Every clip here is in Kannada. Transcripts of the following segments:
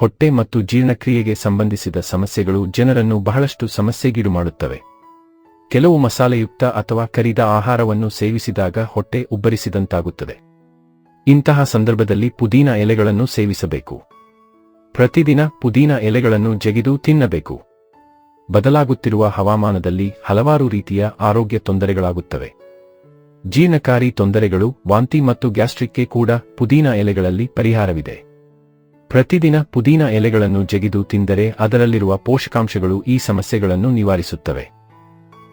ಹೊಟ್ಟೆ ಮತ್ತು ಜೀರ್ಣಕ್ರಿಯೆಗೆ ಸಂಬಂಧಿಸಿದ ಸಮಸ್ಯೆಗಳು ಜನರನ್ನು ಬಹಳಷ್ಟು ಸಮಸ್ಯೆಗೀಡು ಮಾಡುತ್ತವೆ. ಕೆಲವು ಮಸಾಲೆಯುಕ್ತ ಅಥವಾ ಕರಿದ ಆಹಾರವನ್ನು ಸೇವಿಸಿದಾಗ ಹೊಟ್ಟೆ ಉಬ್ಬರಿಸಿದಂತಾಗುತ್ತದೆ. ಇಂತಹ ಸಂದರ್ಭದಲ್ಲಿ ಪುದೀನ ಎಲೆಗಳನ್ನು ಸೇವಿಸಬೇಕು. ಪ್ರತಿದಿನ ಪುದೀನ ಎಲೆಗಳನ್ನು ಜಗಿದು ತಿನ್ನಬೇಕು. ಬದಲಾಗುತ್ತಿರುವ ಹವಾಮಾನದಲ್ಲಿ ಹಲವಾರು ರೀತಿಯ ಆರೋಗ್ಯ ತೊಂದರೆಗಳಾಗುತ್ತವೆ. ಜೀರ್ಣಕಾರಿ ತೊಂದರೆಗಳು ವಾಂತಿ ಮತ್ತು ಗ್ಯಾಸ್ಟ್ರಿಕ್ಗೆ ಕೂಡ ಪುದೀನ ಎಲೆಗಳಲ್ಲಿ ಪರಿಹಾರವಿದೆ. ಪ್ರತಿದಿನ ಪುದೀನ ಎಲೆಗಳನ್ನು ಜಗಿದು ತಿಂದರೆ ಅದರಲ್ಲಿರುವ ಪೋಷಕಾಂಶಗಳು ಈ ಸಮಸ್ಯೆಗಳನ್ನು ನಿವಾರಿಸುತ್ತವೆ.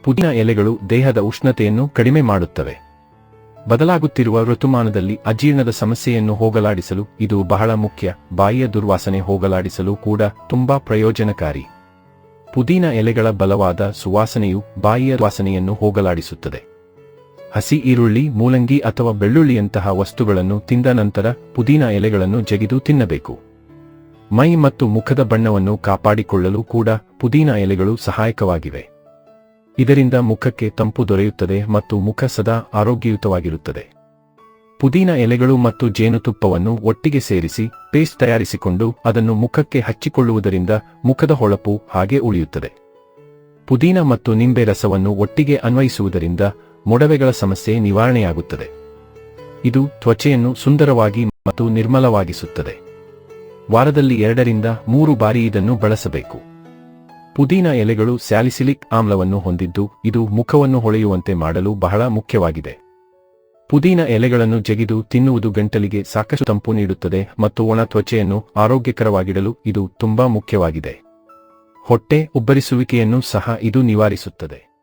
ಪುದೀನ ಎಲೆಗಳು ದೇಹದ ಉಷ್ಣತೆಯನ್ನು ಕಡಿಮೆ ಮಾಡುತ್ತವೆ. ಬದಲಾಗುತ್ತಿರುವ ಋತುಮಾನದಲ್ಲಿ ಅಜೀರ್ಣದ ಸಮಸ್ಯೆಯನ್ನು ಹೋಗಲಾಡಿಸಲು ಇದು ಬಹಳ ಮುಖ್ಯ, ಬಾಯಿಯ ದುರ್ವಾಸನೆ ಹೋಗಲಾಡಿಸಲು ಕೂಡ ತುಂಬಾ ಪ್ರಯೋಜನಕಾರಿ. ಪುದೀನ ಎಲೆಗಳ ಬಲವಾದ ಸುವಾಸನೆಯು ಬಾಯಿಯ ವಾಸನೆಯನ್ನು ಹೋಗಲಾಡಿಸುತ್ತದೆ. ಹಸಿ ಈರುಳ್ಳಿ, ಮೂಲಂಗಿ ಅಥವಾ ಬೆಳ್ಳುಳ್ಳಿಯಂತಹ ವಸ್ತುಗಳನ್ನು ತಿಂದ ನಂತರ ಪುದೀನ ಎಲೆಗಳನ್ನು ಜಗಿದು ತಿನ್ನಬೇಕು. ಮೈ ಮತ್ತು ಮುಖದ ಬಣ್ಣವನ್ನು ಕಾಪಾಡಿಕೊಳ್ಳಲು ಕೂಡ ಪುದೀನ ಎಲೆಗಳು ಸಹಾಯಕವಾಗಿವೆ. ಇದರಿಂದ ಮುಖಕ್ಕೆ ತಂಪು ದೊರೆಯುತ್ತದೆ ಮತ್ತು ಮುಖ ಸದಾ ಆರೋಗ್ಯಯುತವಾಗಿರುತ್ತದೆ. ಪುದೀನ ಎಲೆಗಳು ಮತ್ತು ಜೇನುತುಪ್ಪವನ್ನು ಒಟ್ಟಿಗೆ ಸೇರಿಸಿ ಪೇಸ್ಟ್ ತಯಾರಿಸಿಕೊಂಡು ಅದನ್ನು ಮುಖಕ್ಕೆ ಹಚ್ಚಿಕೊಳ್ಳುವುದರಿಂದ ಮುಖದ ಹೊಳಪು ಹಾಗೆ ಉಳಿಯುತ್ತದೆ. ಪುದೀನ ಮತ್ತು ನಿಂಬೆ ರಸವನ್ನು ಒಟ್ಟಿಗೆ ಅನ್ವಯಿಸುವುದರಿಂದ ಮೊಡವೆಗಳ ಸಮಸ್ಯೆ ನಿವಾರಣೆಯಾಗುತ್ತದೆ. ಇದು ತ್ವಚೆಯನ್ನು ಸುಂದರವಾಗಿ ಮತ್ತು ನಿರ್ಮಲವಾಗಿಸುತ್ತದೆ. ವಾರದಲ್ಲಿ ಎರಡರಿಂದ ಮೂರು ಬಾರಿ ಇದನ್ನು ಬಳಸಬೇಕು. ಪುದೀನ ಎಲೆಗಳು ಸ್ಯಾಲಿಸಿಲಿಕ್ ಆಮ್ಲವನ್ನು ಹೊಂದಿದ್ದು, ಇದು ಮುಖವನ್ನು ಹೊಳೆಯುವಂತೆ ಮಾಡಲು ಬಹಳ ಮುಖ್ಯವಾಗಿದೆ. ಪುದೀನ ಎಲೆಗಳನ್ನು ಜಗಿದು ತಿನ್ನುವುದು ಗಂಟಲಿಗೆ ಸಾಕಷ್ಟು ತಂಪು ನೀಡುತ್ತದೆ ಮತ್ತು ಒಣ ತ್ವಚೆಯನ್ನು ಆರೋಗ್ಯಕರವಾಗಿಡಲು ಇದು ತುಂಬಾ ಮುಖ್ಯವಾಗಿದೆ. ಹೊಟ್ಟೆ ಉಬ್ಬರಿಸುವಿಕೆಯನ್ನು ಸಹ ಇದು ನಿವಾರಿಸುತ್ತದೆ.